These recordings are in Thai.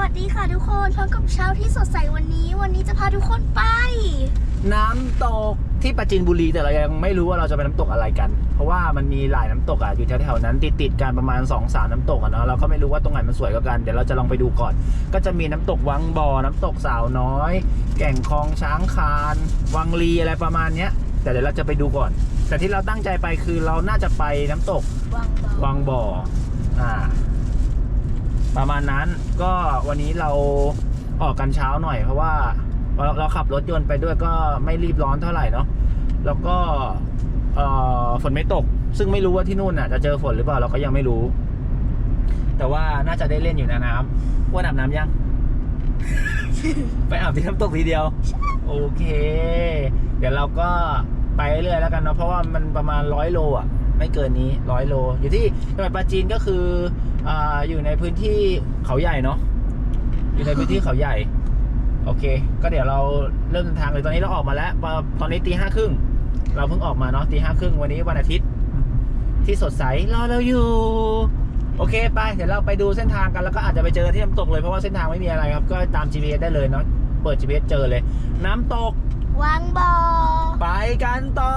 วัสดีค่ะทุกคนพบกับเช้าที่สดใสวันนี้ วันนี้จะพาทุกคนไป น้ำตกที่ปราจีนบุรีแต่เรายังไม่รู้ว่าเราจะไปน้ำตกอะไรกัน เพราะว่ามันมีหลายน้ำตกอะอยู่แถวๆนั้นติดติดๆกันประมาณ2อสาน้ำตกอะเนาะเราก็ไม่รู้ว่าตรงไหนมันสวยกว่ากันเดี๋ยวเราจะลองไปดูก่อน ก็จะมีน้ำตกวังบ่อน้ำตกสาวน้อย แก่งคลองช้างคานวังลีอะไรประมาณเนี้ย แต่เดี๋ยวเราจะไปดูก่อน แต่ที่เราตั้งใจไปคือเราน่าจะไปน้ำตก วังบาวังบ่อ อ่า ประมาณนั้นก็วันนี้เราออกกันเช้าหน่อย เพราะว่าเราเราขับรถยนต์ไปด้วยก็ไม่รีบร้อนเท่าไหร่เนาะแล้วก็เอ่อฝนไม่ตก ซึ่งไม่รู้ว่าที่นู่นน่ะจะเจอฝนหรือเปล่าเราก็ยังไม่รู้ แต่ว่าน่าจะได้เล่นอยู่นะน้ำว่าอาบน้ำยัง ไปอาบที่น้ำตกทีเดียว โอเค เดี๋ยวเราก็ไปเรื่อยๆแล้วกันเนาะเพราะว่ามันประมาณร้อยโลอะ ไม่เกินนี้ร้อยโล อยู่ที่จังหวัดปราจีนก็คือ อ่าอยู่ในพื้นที่เขาใหญ่เนาะอยู่ในพื้นที่เขาใหญ่ โอเค ก็เดี๋ยวเราเริ่มเดินทางเลยตอนนี้เราออกมาแล้วตอนตอนนี้ตีห้าครึ่งเราเพิ่งออกมาเนาะตีห้าครึ่งวันนี้วันอาทิตย์ ที่สดใสรอเราอยู่ โอเคไปเดี๋ยวเราไปดูเส้นทางกันแล้วก็อาจจะไปเจอที่น้ำตกเลยเพราะว่าเส้นทางไม่มีอะไรครับ ก็ตาม GPS ได้เลยเนาะเปิด GPS เจอเลย น้ำตก วังบ่อไปกันต่อ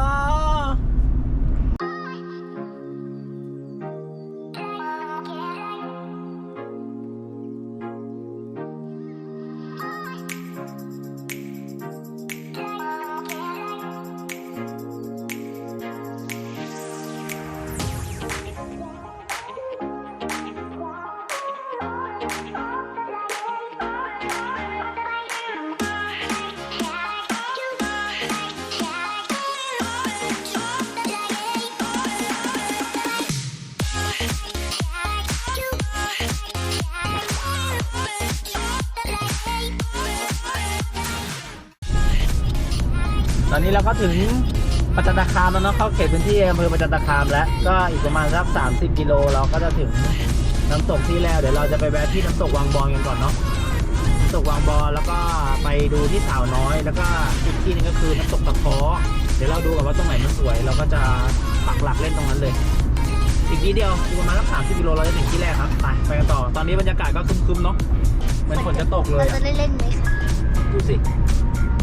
นนี้เราก็ถึงประจันตคามแล้วเนาะเข้าเขตพื้นที่อำเภอประจันตคามแล้วก็อีกประมาณสัก30กิโลเราก็จะถึงน้ำตกที่แล้วเดี๋ยวเราจะไปแวะที่น้ำตกวังบองกันก่อนเนาะน้ำตกวังบอแล้วก็ไปดูที่สาวน้อย แล้วก็อีกที่หนึงก็คือน้ำตกตะเคอเดี๋ยวเราดูกันว่าตรงไหนมันสวย เราก็จะปักหลักเล่นตรงนั้นเลย อีกทีเดียวอีกประมาณสัก30กิโลเราจะถึงที่แรกครับไปไปกันต่อตอนนี้บรรยากาศก็ครึมๆเนาะเหมือนฝนจะตกเลยเราอะจะได้เล่นไหมคะดูสิ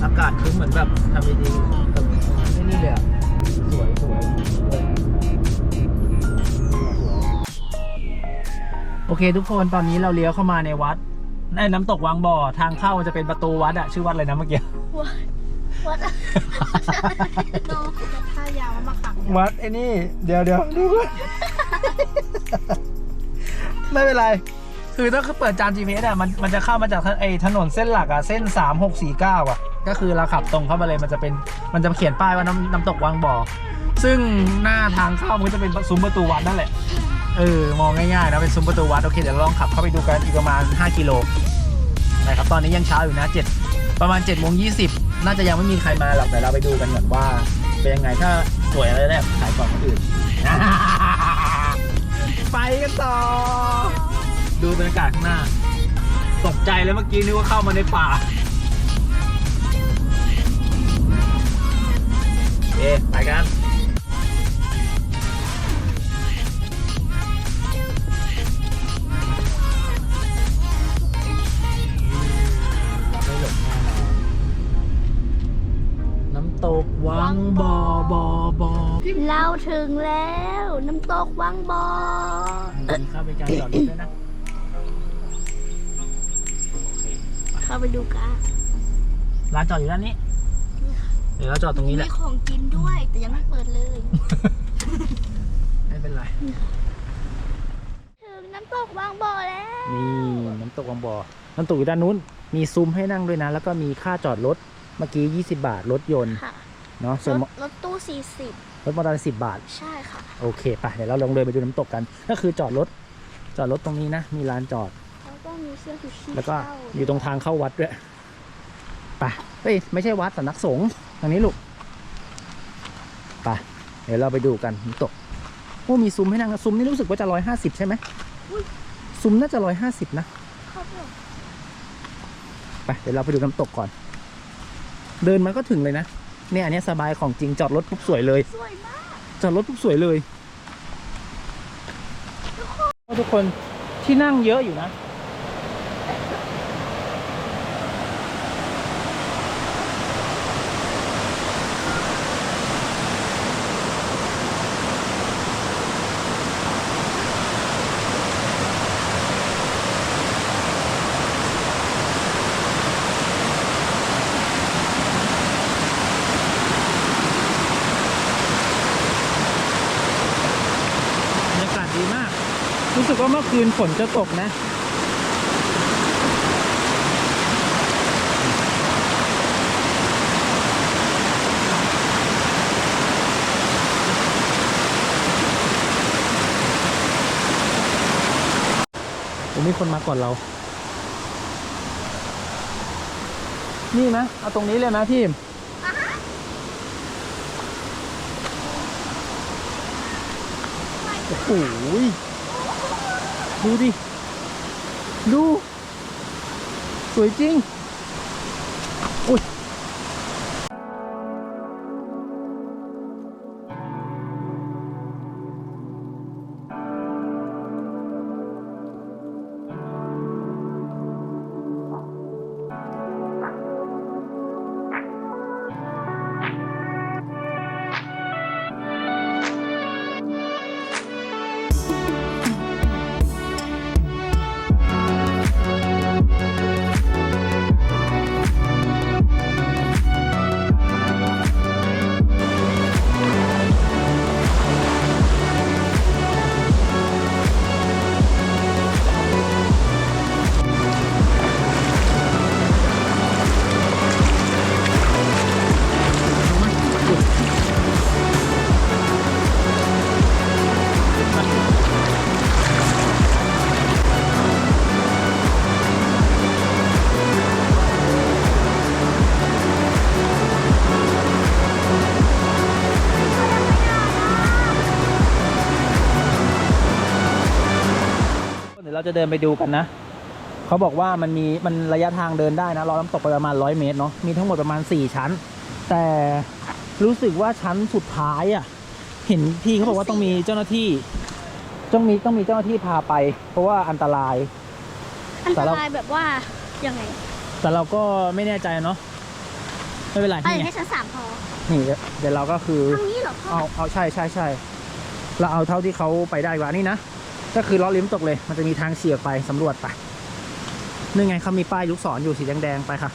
อากาศคือเหมือนแบบทำดีๆแบบนี่นี่เลยอะสวยสวยสวยโอเค ทุกคนตอนนี้เราเลี้ยวเข้ามาในวัดในน้ำตกวังบ่อทางเข้ามันจะเป็นประตูวัดอะชื่อวัดอะไรนะเมื่อกี้ วัดวัดน้องจะท่ายาวมาขังวัดไอ้นี่ เดี๋ยวเดี๋ยวดูก่อนไม่เป็นไร คือถ้าคือเปิดจาน GPS อะมันมันจะเข้ามาจากไอ้ถนนเส้นหลักอะเส้น 3649 อะ ก็คือเราขับตรงเข้ามาเลยมันจะเป็นมันจะเขียนป้ายว่าน้ำน้ำตกวังบ่อซึ่งหน้าทางเข้ามันก็จะเป็นซุ้มประตูวัดนั่นแหละเออมองง่ายๆนะเป็นซุ้มประตูวัดโอเคเดี๋ยวเราลองขับเข้าไปดูกันอีกประมาณ 5 กิโลนะครับตอนนี้ยังเช้าอยู่นะ7ประมาณ7โมง20น่าจะยังไม่มีใครมาหรอกแต่เราไปดูกันก่อนว่า เป็นยังไงถ้าสวยอะไรได้ขายก่อนคนอื่นไปกันต่อ ดูบรรยากาศข้างหน้า ตกใจเลยเมื่อกี้นึกว่าเข้ามาในป่าเอ๊ไปกันไม่หลงแน่นอนน้ำตกวังบอบอบอเราถึงแล้ว น้ำตกวังบ่อมีค่าบริการจอดรถด้วยนะ เข้าไปดูกันร้านจอดอยู่ด้านนี้เดี๋ยวเราจอดตรงนี้แหละมีของกินด้วย แต่ยังไม่เปิดเลย ไม่เป็นไร ถึงน้ำตกวังบ่อแล้ว นี่น้ำตกวังบอน้ำตกอยู่ด้านนู้น มีซุ้มให้นั่งด้วยนะ แล้วก็มีค่าจอดรถ เมื่อกี้ 20 บาท รถยนต์ ค่ะเนาะรส่วนถมอรถตู้ รถมอเตอร์ไซค์10บาท 40 ใช่ค่ะ โอเค ไป เดี๋ยวเราลงเลยไปดูน้ำตกกัน ก็คือจอดรถ จอดรถตรงนี้นะ มีลานจอดแล้วก็มี เสื้อชูชีพแล้วก็เช่าอยู่ตรงทางเข้าวัดด้วยไปเฮ้ยไม่ใช่วัดสำนักสงฆ์ทางนี้ลูกไปเดี๋ยวเราไปดูกันน้ำตกโอ้มีซุ้มให้นั่งนะซุ้มนี่รู้สึกว่าจะร้อยห้าสิบใช่ไหมซุ้มน่าจะร้อยห้าสิบนะ เข้าไปไปเดี๋ยวเราไปดูน้ำตกก่อน เดินมาก็ถึงเลยนะ เนี่ยอันเนี้ยสบายของจริงจอดรถปุ๊บสวยเลย สวยมากจอดรถปุ๊บสวยเลย ทุกคนที่นั่งเยอะอยู่นะ มื่อ คืนฝนจะตกนะผมมีคนมาก่อนเรา นี่ไหมเอาตรงนี้เลยไหมพี่โอ้โหย ดูดิ ดู สวยจริง จะเดินไปดูกันนะ เขาบอกว่ามันมีมันระยะทางเดินได้นะรอน้ำตกไปประมาณร้อยเมตรเนาะมีทั้งหมดประมาณสี่ชั้น แต่รู้สึกว่าชั้นสุดท้ายอะ่ะ เห็นพี่เขาบอกว่าต้องมีเจ้าหน้าที่ ต้องมีต้องมีเจ้าหน้าที่พาไป เพราะว่าอันตราย อันแต่ตเรารายแบบว่ายังไง แต่เราก็ไม่แน่ใจเนาะไม่เป็นไรไปนี่ไงให้ชั้นสามพอนี่เดี๋ยวเราก็คือ ทางนี้เหรอพ่อ เอาเอาใช่ใช่ใช่เราเอาเท่าที่เขาไปได้กว่านี่นะ ก็คือล้อลิ้มตกเลย มันจะมีทางเฉียกไปสำรวจไปนี่ไงเขามีป้ายลูกศรอยู่สีแดงๆไปค่ะ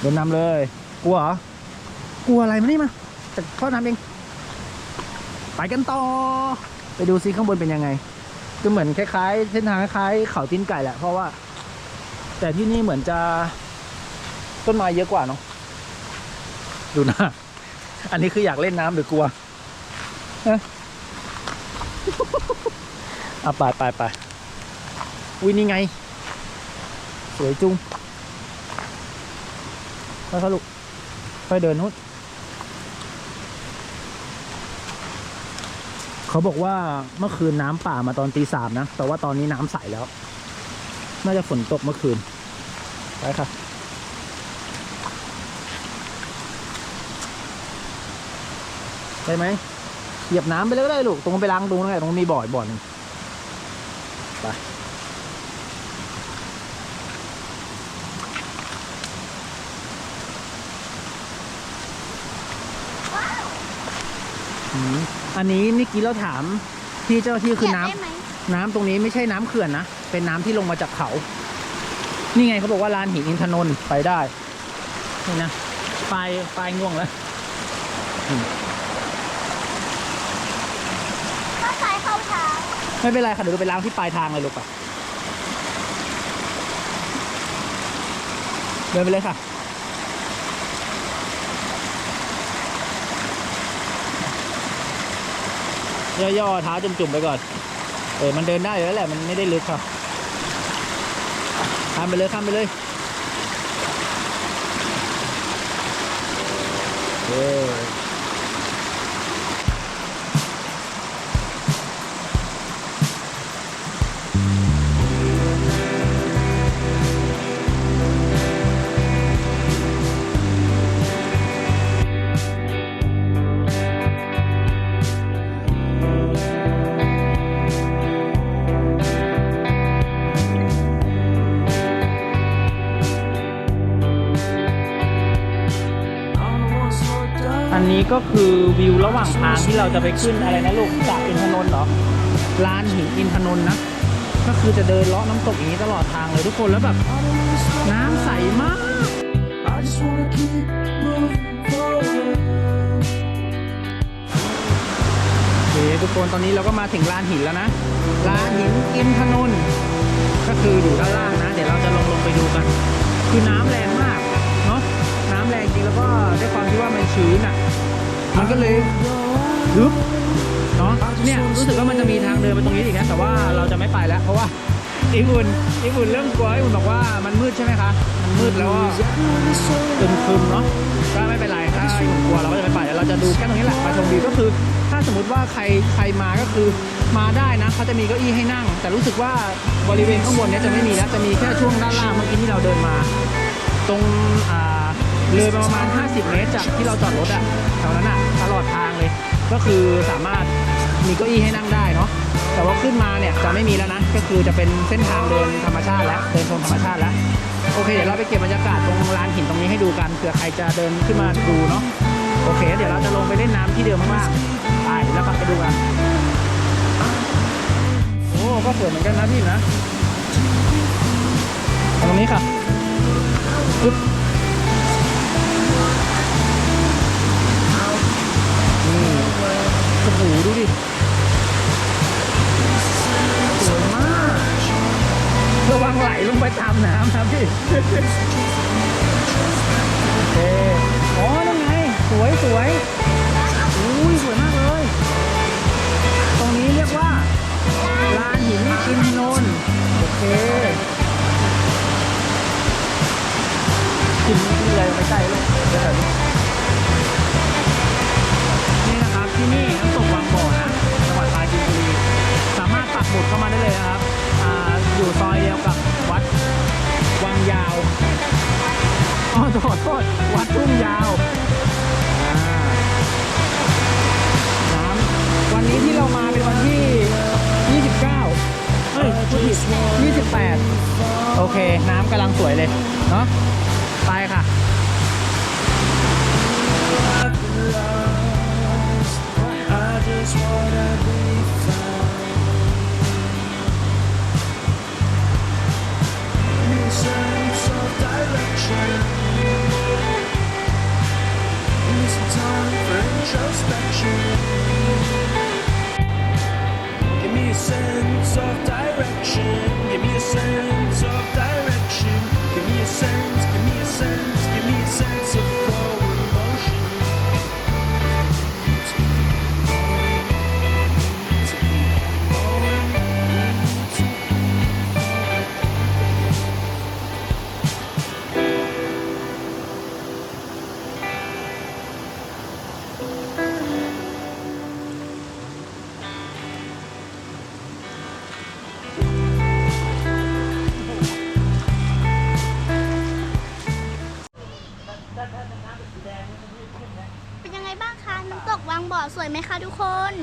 เดินนำเลย กลัวเหรอกลัวอะไรมานี่มาแต่พ่อนำเอง ไปกันต่อ ไปดูซิข้างบนเป็นยังไง ก็เหมือนคล้ายๆ เส้นทางคล้ายๆเขาตีนไก่แหละ เพราะว่า แต่ที่นี่เหมือนจะต้นไม้เยอะกว่าเนาะดูน้าอันนี้คืออยากเล่นน้ำหรือกลัวฮะ อะไปไปไปอุ้ยนี่ไง สวยจุงไปครับลูกไปเดินนู้นเขาบอกว่าเมื่อคืนน้ำป่ามาตอนตีสามนะ แต่ว่าตอนนี้น้ำใสแล้ว น่าจะฝนตกเมื่อคืน ไปค่ะได้ไหม เหยียบน้ำไปเลยก็ได้ลูก ตรงนั้นไปล้างตรงนั้นไงตรงนั้นมีบ่อยบ่อหนึ่งไปอืมอันนี้เมื่อกี้เราถามพี่เจ้าหน้าที่คือน้ำเขียได้ไหมน้ำตรงนี้ไม่ใช่น้ำเขื่อนนะ เป็นน้ำที่ลงมาจากเขา นี่ไงเขาบอกว่าลานหินอินทนนท์ไปได้ นี่นะปลายปลายง่วงแล้ว ก็ใส่เข้าเท้า ไม่เป็นไรค่ะเดี๋ยวเราไปล้างที่ปลายทางเลยลูกไปเดินไปเลยค่ะ ย่อๆเท้าจุ่มๆไปก่อน เออมันเดินได้อยู่แล้วแหละมันไม่ได้ลึกค่ะข้ามไปเลยข้ามไปเลยเออ ก็คือวิวระหว่างทางที่เราจะไปขึ้นอะไรนะลูกจากอินทนนท์เหรอลานหินอินทนนท์นะก็คือจะเดินเลาะน้ำตกอย่างนี้ตลอดทางเลยทุกคนแล้วแบบน้ำใสมาก I just wanna keep moving forward. ทุกคนตอนนี้เราก็มาถึงลานหินแล้วนะลานหินอินทนนท์ ก็เลยฮึบเนาะเนี่ยรู้สึกว่ามันจะมีทางเดินไปตรงนี้อีกนะแต่ว่าเราจะไม่ไปแล้ว เพราะว่าอีอุ่นอีอุ่นเริ่มกลัวอีอุ่นบอกว่ามันมืดใช่ไหมคะมันมืดแล้วก็คึมคึมๆเนาะก็ไม่เป็นไรถ้าอีอุ่นกลัวเราก็จะไม่ไปเดี๋ยวเราจะดูแค่ตรงนี้แหละมาชมวิวก็คือ ถ้าสมมติว่าใครใครมาก็คือมาได้นะเขาจะมีเก้าอี้ให้นั่ง แต่รู้สึกว่าบริเวณข้างบนเนี้ยจะไม่มีนะจะมีแค่ช่วงด้านล่างเมื่อกี้ที่เราเดินมา ตรงอ่า เลยประมาณ 50 เมตรจากที่เราจอดรถอะแถวนั้นอะตลอดทางเลย ก็คือสามารถมีเก้าอี้ให้นั่งได้เนาะแต่ว่าขึ้นมาเนี่ยจะไม่มีแล้วนะ ก็คือจะเป็นเส้นทางเดินธรรมชาติแล้วเดินชมธรรมชาติแล้วโอเคเดี๋ยวเราไปเก็บบรรยากาศตรงลานหินตรงนี้ให้ดูกันเผื่อใครจะเดินขึ้นมาดูเนาะโอเค เดี๋ยวเราจะลงไปเล่นน้ำที่เดิมมากๆไปแล้วก็ไปดูกันโอ้ก็สวยเหมือนกันนะพี่นะ ตรงนี้ค่ะปึ๊บ ดูดิ สวยมาก ระวังไหลลงไปตามน้ำครับพี่โอเคอ๋อนั่นไง สวยสวยอุ้ย บ่อสวยไหมคะทุกคน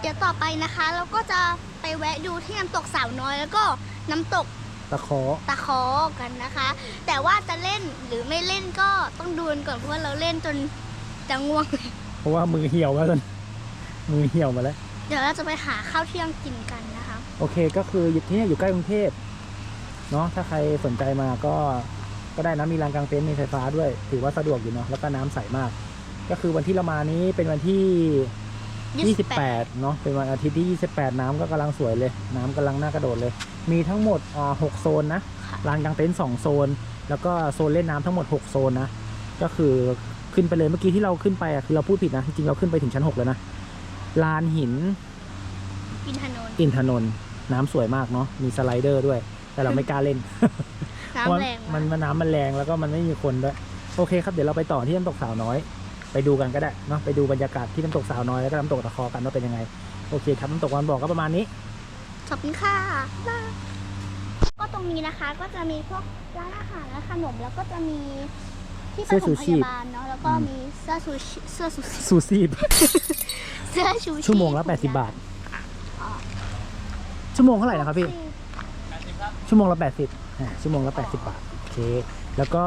เดี๋ยวต่อไปนะคะ เราก็จะไปแวะดูที่น้ำตกสาวน้อยแล้วก็น้ำตกตะขอตะคอกันนะคะ แต่ว่าจะเล่นหรือไม่เล่นก็ต้องดูกันก่อนเพราะว่าเราเล่นจนจะง่วงเลยเพราะว่ามือเหี่ยวแล้วจนมือเหี่ยวมาแล้ว เดี๋ยวเราจะไปหาข้าวเที่ยงกินกันนะคะ โอเคก็คืออยู่ที่นี่อยู่ใกล้กรุงเทพเนาะถ้าใครสนใจมาก็ก็ได้นะมีลานกลางเต็นท์มีไฟฟ้าด้วย ถือว่าสะดวกอยู่เนาะแล้วก็น้ำใสมาก ก็คือวันที่เรามานี้เป็นวันที่ 28 เนาะเป็นวันอาทิตย์ที่ 28 น้ำก็กำลังสวยเลย น้ำกำลังน่ากระโดดเลย มีทั้งหมดอ่า6โซนนะค่ะ ลานกลางเต็นท์2โซน แล้วก็โซนเล่นน้ำทั้งหมด 6 โซนนะ ก็คือขึ้นไปเลยเมื่อกี้ที่เราขึ้นไปอะคือเราพูดผิดนะ จริงๆเราขึ้นไปถึงชั้น 6 แล้วนะ ลานหินอินทนนท์อินทนนท์น้ำสวยมากเนาะ มีสไลเดอร์ด้วย แต่เราไม่กล้าเล่น น้ำแรงมัมานกมันน้ำมันแรงแล้วก็มันไม่มีคนด้วย โอเคครับ เดี๋ยวเราไปต่อที่น้ำตกสาวน้อย ไปดูกันก็ได้เนาะไปดูบรรยากาศที่น้ำตกสาวน้อยแล้วก็น้ำตกตะคอกันว่าเป็นยังไง โอเคครับน้ำตกวันบอกก็ประมาณนี้ขอบคุณค่ะก็ตรงนี้นะคะก็จะมีพวกร้านอาหารและขนมแล้วก็จะมีที่ปเสื้อฐชูมพชีพยาบาลเนาะแล้วก็มีเสื้อชูชีเสื้อชูชีพซูซีบเสื้อชูชีพชั่วโมงละ80 บาท ชั่วโมงเท่าไหร่นะครับพี่ชั่วโมงละ80อ่าชั่วโมงละ80 บาทโอเคแล้วก็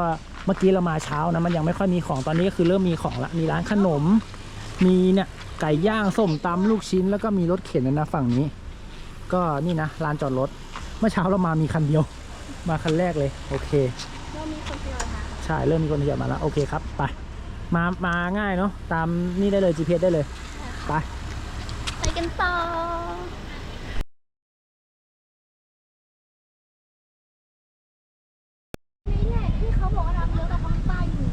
เมื่อกี้เรามาเช้านะมันยังไม่ค่อยมีของตอนนี้ก็คือเริ่มมีของละมีร้านขนม มีเนี่ยไก่ย่างส้มตำลูกชิ้น แล้วก็มีรถเข็นนะฝั่งนี้ ก็นี่นะลานจอดรถ เมื่อเช้าเรามามีคันเดียว มาคันแรกเลยโอเคเรามีคนทยอยมาใช่เริ่มมีคนทยอยมาแล้วโอเคครับไปมามาง่ายเนาะตามนี่ได้เลย GPS ได้เลยไปไปกันต่อ นี่แหละที่เขาบอกว่าน้ำเยอะกับข้างใต้อยู่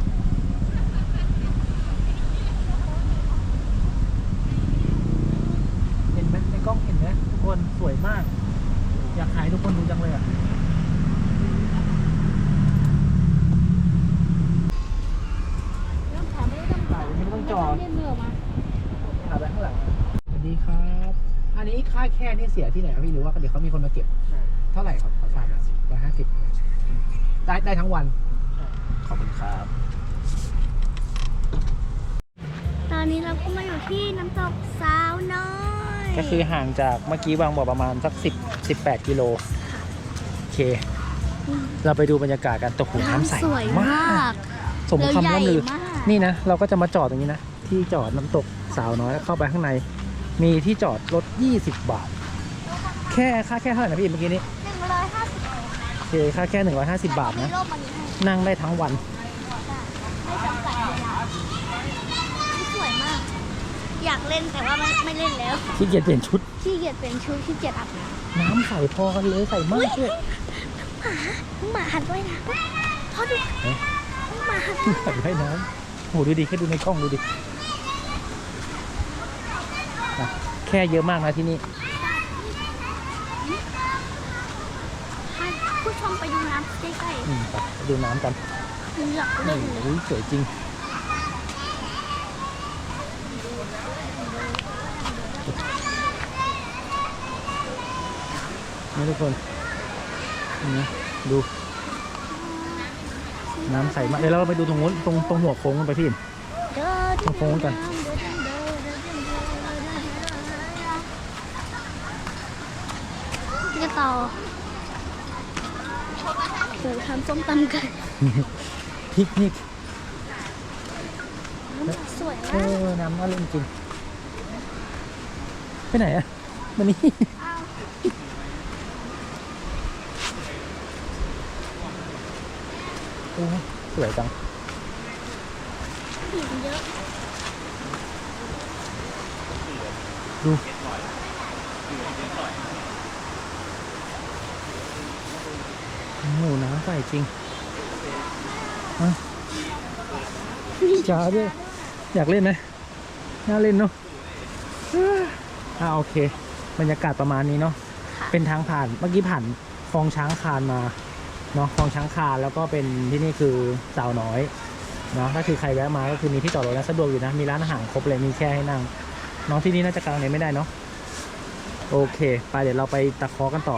เห็นไหมในกล้องเห็นไหมทุกคนสวยมาก อยากถ่ายให้ทุกคนดูจังเลยอะ น้ำแข็งไม่ต้อง ถ่ายไม่ต้องจอด เล่นเรือมา ถ่ายไปข้างหลังสวัสดีครับ อันนี้ค่าแค่นี่ เสียที่ไหนครับพี่หรือว่าเดี๋ยวเขามีคนมาเก็บ เท่าไหร่ครับขอทราบร้อยห้าสิบได้ได้ทั้งวัน ขอบคุณครับ ตอนนี้เราก็มาอยู่ที่น้ำตกสาวน้อยก็คือห่างจากเมื่อกี้บางบอกประมาณสักสิบสิบแปดกิโลโอเค เราไปดูบรรยากาศกันตกหูน้ำใสสวยมามากกสมคำล่ำลือแล้วใหญ่มากนี่นะ เราก็จะมาจอดตรงนี้นะ ที่จอดน้ำตกสาวน้อยแล้วเข้าไปข้างใน มีที่จอดรถ 20 บาท แค่ค่าแค่เท่าไหร่นะพี่เมื่อกี้นี้หนึ่งร้อยห้าสิบโอเคค่าแค่ 150 บาทมีนะโลกมันนี้ให้นั่งได้ทั้งวัน ไม่จำกัดเวลาสวยมาก อยากเล่นแต่ว่าไม่ไม่เล่นแล้วที่เกียจเปลี่ยนชุด ขี้เกียจเป็นชุดขี้เกียจอาบน้น้ำใสพอกันเลยใสมากเลยำหมาหันด้วยนะพ่อดูเอ๊ะหมาหันใสไว้น้ำโหดูดิแค่ดูในกล้องดูดิอะแค่เยอะมากนะที่นี่ ให้ ผู้ชมไปดูน้ำใกล้อืมไปไปดูน้ำกันๆอยากเล่นเลยโอ้ยสวยจริง นี่ทุกคนนี่นะดู น้ำใสมากเดี๋ยวเราไปดูตรงนู้นตรงตรงหัวโค้งกันไปพี่ เดินต้องโค้งกัน จะต่อ เดี๋ยวทำส้มตำกันพิกนิกสวยเอมากอน้ำน่าเล่นจริง ไปไหนอะมานี่อ้าวโอ้ยสวยจัง หินเยอะ ดู หมูน้ำใสจริงฮะจ้าด้วย อยากเล่นไหมน่าเล่นเนาะอ่าโอเค บรรยากาศประมาณนี้เนาะค่ะเป็นทางผ่าน เมื่อกี้ผ่านคลองช้างคานมา เนาะคลองช้างคานแล้วก็เป็นที่นี่คือสาวน้อย เนาะ ถ้าคือใครแวะมาก็คือมีที่จอดรถนะสะดวกอยู่นะ มีร้านอาหารครบเลย มีแค่ให้นั่ง น้องที่นี่น่าจะกลางเน็ตไม่ได้เนาะ โอเค ไปเดี๋ยวเราไปตะเคอกันต่อ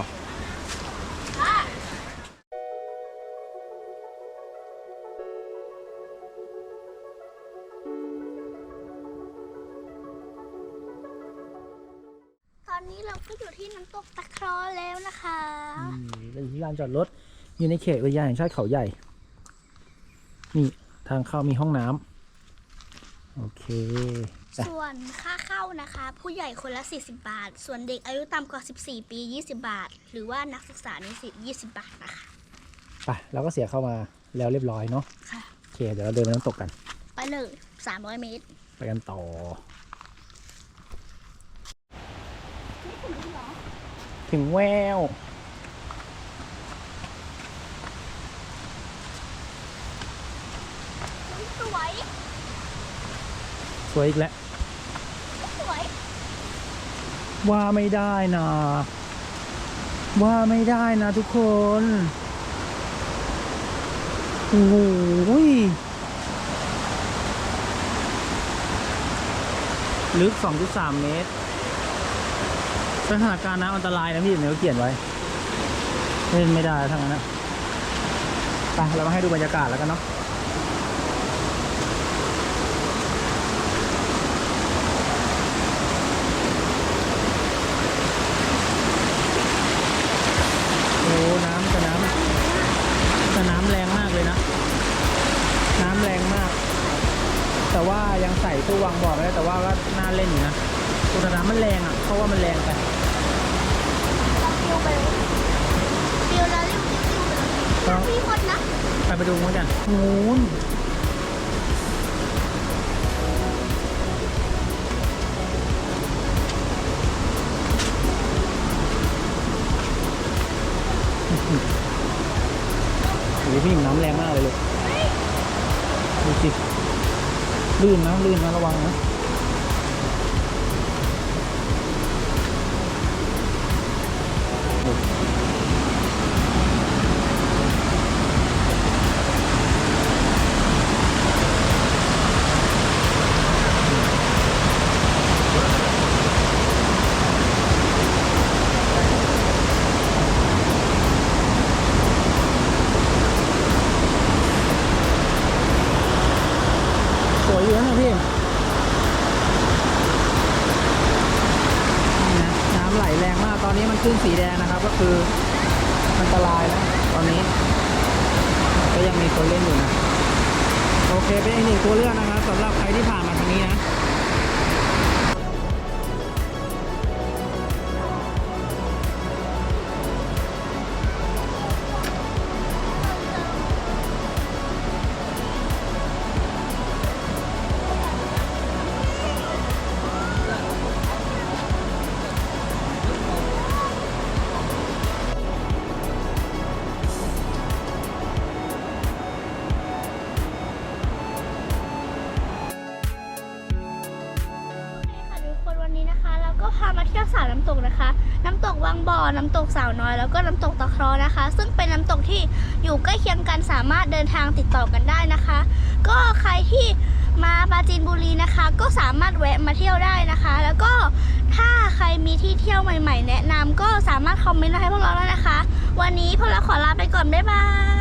อยู่ที่ลานจอดรถ อยู่ในเขตอุทยานแห่งชาติเขาใหญ่ นี่ทางเข้ามีห้องน้ำโอเคจ้ะส่วนค่าเข้านะคะ ผู้ใหญ่คนละ 40 บาท ส่วนเด็กอายุต่ำกว่า 14 ปี 20 บาท หรือว่านักศึกษานิสิต20 บาทนะคะไปเราก็เสียเข้ามาแล้วเรียบร้อยเนาะค่ะโอเค เดี๋ยวเราเดินไปน้ำตกกัน ไปเลย 300 เมตร ไปกันต่อถึงแวว สวยสวยอีกแล้วสวยว่าไม่ได้นะ ว่าไม่ได้นะทุกคนโอ้โหยลึก 2.3 เมตร สถานการณ์น้ำอันตรายนะพี่เนี่ยเขาเขียนไว้เล่นไม่ได้ทั้งนั้นนะไปเรามาให้ดูบรรยากาศแล้วกันเนาะ ตู้วางบ่อไม่ได้แต่ว่าก็น่าเล่นอยู่นะแต่น้ำมันแรงอะเพราะว่ามันแรงไปเราฟิวไปเลยฟิวแล้วริ้วริ้วริ้วไปเลยก็มีคนนะไปไปดูมั้งกันนู้น ลื่นนะลื่นนะระวังนะ ขึ้นสีแดงนะครับ ก็คืออันตรายนะตอนนี้ ก็ยังมีคนเล่นอยู่นะ โอเคเป็นอีกหนึ่งตัวเลือกนะครับสำหรับใครที่ผ่านมาทางนี้นะค่ะ น้ำตกสาวน้อย แล้วก็น้ำตกตะเคราะห์นะคะ ซึ่งเป็นน้ำตกที่อยู่ใกล้เคียงกันสามารถเดินทางติดต่อกันได้นะคะ ก็ใครที่มาปราจีนบุรีนะคะ ก็สามารถแวะมาเที่ยวได้นะคะ แล้วก็ถ้าใครมีที่เที่ยวใหม่ ๆ แนะนำก็สามารถคอมเมนต์มาให้พวกเราได้นะคะ วันนี้พวกเราขอลาไปก่อนบ๊ายบาย